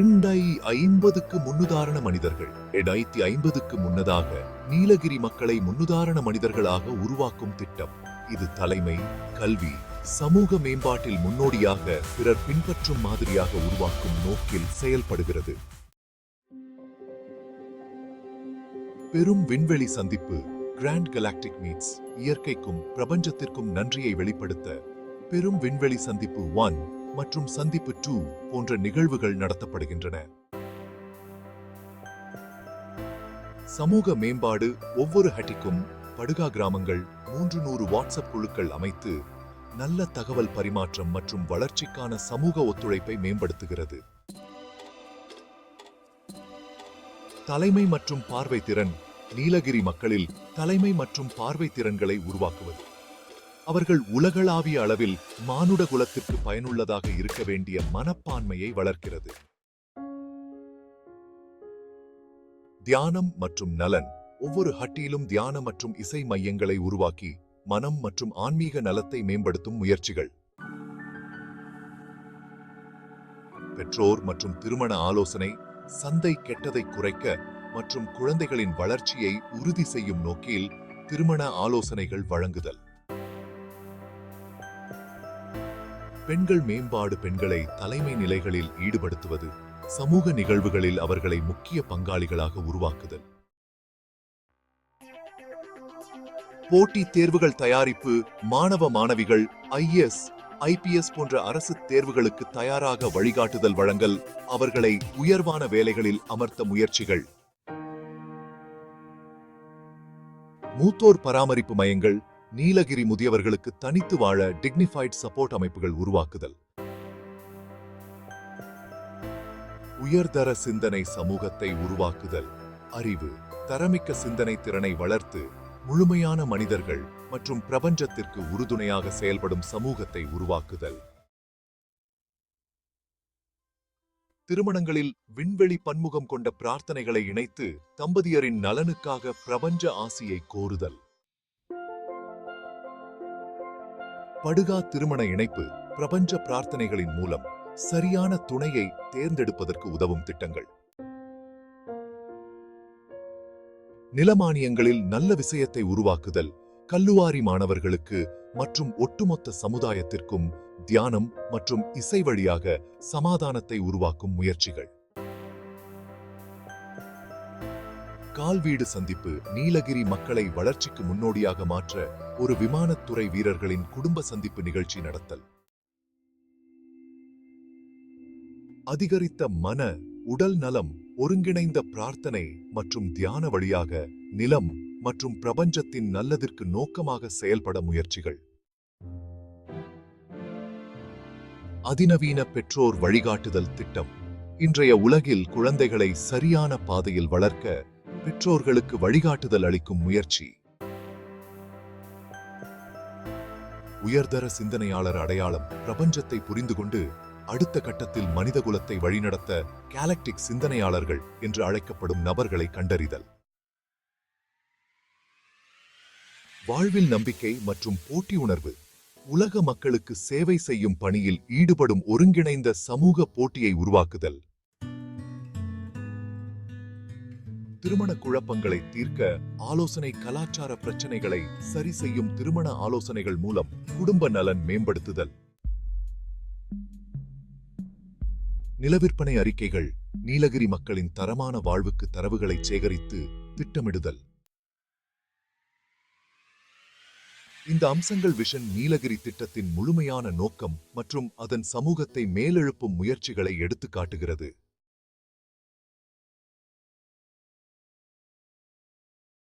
எண்டை ஐம்பதுக்கு முன்னுதாரண மனிதர்கள். எடாயிரத்தி ஐம்பதுக்கு முன்னதாக நீலகிரி மக்களை முன்னுதாரண மனிதர்களாக உருவாக்கும் திட்டம். இது தலைமை கல்வி சமூக மேம்பாட்டில் முன்னோடியாக பிறர் பின்பற்றும் மாதிரியாக உருவாக்கும் நோக்கில் செயல்படுகிறது. பெரும் விண்வெளி சந்திப்பு கிராண்ட் கலாக்டிக் மீட்ஸ் இயற்கைக்கும் பிரபஞ்சத்திற்கும் நன்றியை வெளிப்படுத்த பெரும் விண்வெளி சந்திப்பு ஒன் மற்றும் சந்திப்பு டூ போன்ற நிகழ்வுகள் நடத்தப்படுகின்றன. சமூக மேம்பாடு ஒவ்வொரு ஹட்டிக்கும் படுகா கிராமங்கள் மூன்று நூறு வாட்ஸ்அப் குழுக்கள் அமைத்து நல்ல தகவல் பரிமாற்றம் மற்றும் வளர்ச்சிக்கான சமூக ஒத்துழைப்பை மேம்படுத்துகிறது. தலைமை மற்றும் பார்வை திறன் நீலகிரி மக்களில் தலைமை மற்றும் பார்வை திறன்களை உருவாக்குவது. அவர்கள் உலகளாவிய அளவில் மானுட குலத்திற்கு பயனுள்ளதாக இருக்க வேண்டிய மனப்பான்மையை வளர்க்கிறது. தியானம் மற்றும் நலன் ஒவ்வொரு ஹட்டியிலும் தியான மற்றும் இசை மையங்களை உருவாக்கி மனம் மற்றும் ஆன்மீக நலத்தை மேம்படுத்தும் முயற்சிகள். பெற்றோர் மற்றும் திருமண ஆலோசனை சந்தை கெட்டதை குறைக்க மற்றும் குழந்தைகளின் வளர்ச்சியை உறுதி செய்யும் நோக்கில் திருமண ஆலோசனைகள் வழங்குதல். பெண்கள் மேம்பாடு பெண்களை தலைமை நிலைகளில் ஈடுபடுத்துவது சமூக நிகழ்வுகளில் அவர்களை முக்கிய பங்காளிகளாக உருவாக்குதல். போட்டித் தேர்வுகள் தயாரிப்பு மாணவ மாணவிகள் ஐஎஸ் ஐபிஎஸ் போன்ற அரசு தேர்வுகளுக்கு தயாராக வழிகாட்டுதல் வழங்கல் அவர்களை உயர்வான வேலைகளில் அமர்த்த முயற்சிகள். மூத்தோர் பராமரிப்பு மையங்கள் நீலகிரி முதியவர்களுக்கு தனித்து வாழ டிக்னிஃபைட் சப்போர்ட் அமைப்புகள் உருவாக்குதல். உயர்தர சிந்தனை சமூகத்தை உருவாக்குதல். அறிவு தரமிக்க சிந்தனை திறனை வளர்த்து முழுமையான மனிதர்கள் மற்றும் பிரபஞ்சத்திற்கு உறுதுணையாக செயல்படும் சமூகத்தை உருவாக்குதல். திருமணங்களில் விண்வெளி பன்முகம் கொண்ட பிரார்த்தனைகளை இணைத்து தம்பதியரின் நலனுக்காக பிரபஞ்ச ஆசியை கோருதல். படுகா திருமண இணைப்பு பிரபஞ்ச பிரார்த்தனைகளின் மூலம் சரியான துணையை தேர்ந்தெடுப்பதற்கு உதவும் திட்டங்கள். நிலமானியங்களில் நல்ல விஷயத்தை உருவாக்குதல் கல்லுவாரி மாணவர்களுக்கு மற்றும் ஒட்டுமொத்த சமுதாயத்திற்கும் தியானம் மற்றும் இசை வழியாக சமாதானத்தை உருவாக்கும் முயற்சிகள். கால்வீடு சந்திப்பு நீலகிரி மக்களை வளர்ச்சிக்கு முன்னோடியாக மாற்ற ஒரு விமானத்துறை வீரர்களின் குடும்ப சந்திப்பு நிகழ்ச்சி நடத்தல். அதிகரித்த மன உடல் நலம் ஒருங்கிணைந்த பிரார்த்தனை மற்றும் தியான வழியாக நிலம் மற்றும் பிரபஞ்சத்தின் நல்லதிற்கு நோக்கமாக செயல்பட முயற்சிகள். அதிநவீன பெற்றோர் வழிகாட்டுதல் திட்டம். இன்றைய உலகில் குழந்தைகளை சரியான பாதையில் வளர்க்க பெற்றோர்களுக்கு வழிகாட்டுதல் அளிக்கும் முயற்சி. உயர்தர சிந்தனையாளர் அடையாளம் பிரபஞ்சத்தை புரிந்து கொண்டு அடுத்த கட்டத்தில் மனிதகுலத்தை வழிநடத்த கேலக்டிக் சிந்தனையாளர்கள் என்று அழைக்கப்படும் நபர்களை கண்டறிதல். வாழ்வில் நம்பிக்கை மற்றும் போட்டி உணர்வு. உலக மக்களுக்கு சேவை செய்யும் பணியில் ஈடுபடும் ஒருங்கிணைந்த சமூக போட்டியை உருவாக்குதல். திருமண குழப்பங்களை தீர்க்க ஆலோசனை கலாச்சார பிரச்சனைகளை சரி செய்யும் திருமண ஆலோசனைகள் மூலம் குடும்ப நலன் மேம்படுத்துதல். நிலவிற்பனை அறிக்கைகள் நீலகிரி மக்களின் தரமான வாழ்வுக்கு தரவுகளை சேகரித்து திட்டமிடுதல். இந்த அம்சங்கள் விஷன் நீலகிரி திட்டத்தின் முழுமையான நோக்கம் மற்றும் அதன் சமூகத்தை மேலெழுப்பும் முயற்சிகளை எடுத்துக்காட்டுகிறது.